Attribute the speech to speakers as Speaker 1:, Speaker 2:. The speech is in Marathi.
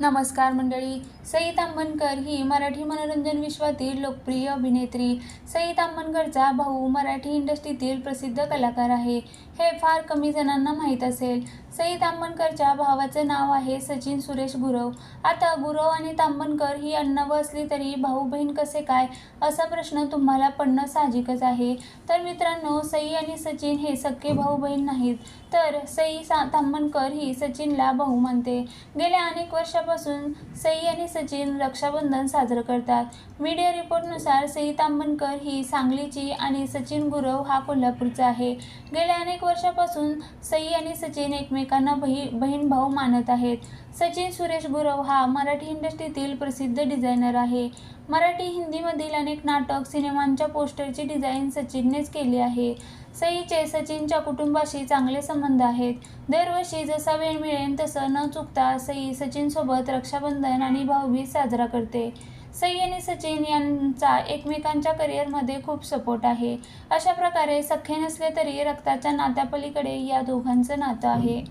Speaker 1: नमस्कार मंडळी. सई तांबनकर ही मराठी मनोरंजन विश्वातील लोकप्रिय अभिनेत्री. सई तांबनकरचा भाऊ मराठी इंडस्ट्रीतील प्रसिद्ध कलाकार आहे. हे फार कमी जणांना माहीत असेल. सई तांबनकरच्या भावाचं नाव आहे सचिन सुरेश गुरव. आता गुरव आणि तांबनकर ही अण्णावं असली तरी भाऊ बहीण कसे काय असा प्रश्न तुम्हाला पडणं साहजिकच आहे. तर मित्रांनो सई आणि सचिन हे सख्खे भाऊ बहीण नाहीत. तर सई सा तांबनकर ही सचिनला भाऊ मानते गेल्या अनेक वर्षापासून सई आणि सचिन रक्षाबंधन साजरं करतात. मीडिया रिपोर्टनुसार सई तांबनकर ही सांगलीची आणि सचिन गुरव हा कोल्हापूरचा आहे. गेल्या अनेक वर्षापासून सई आणि सचिन एकमेकांना बही बहीण भाऊ मानत आहेत. सचिन सुरेश गुरव हा मराठी इंडस्ट्रीतील प्रसिद्ध डिझायनर आहे. मराठी हिंदीमधील अनेक नाटक सिनेमांच्या पोस्टरची डिझाईन सचिननेच केली आहे. सईचे सचिनच्या कुटुंबाशी चांगले संबंध आहेत. दरवर्षी जसा वेळ मिळेल तसं न चुकता सई सचिनसोबत रक्षाबंधन आणि भाऊबीज साजरा करते. सई आणि सचिन यांचा एकमेकांच्या करिअरमध्ये खूप सपोर्ट आहे. अशा प्रकारे सख्खे नसले तरी रक्ताच्या नात्यापलीकडे या दोघांचं नातं आहे.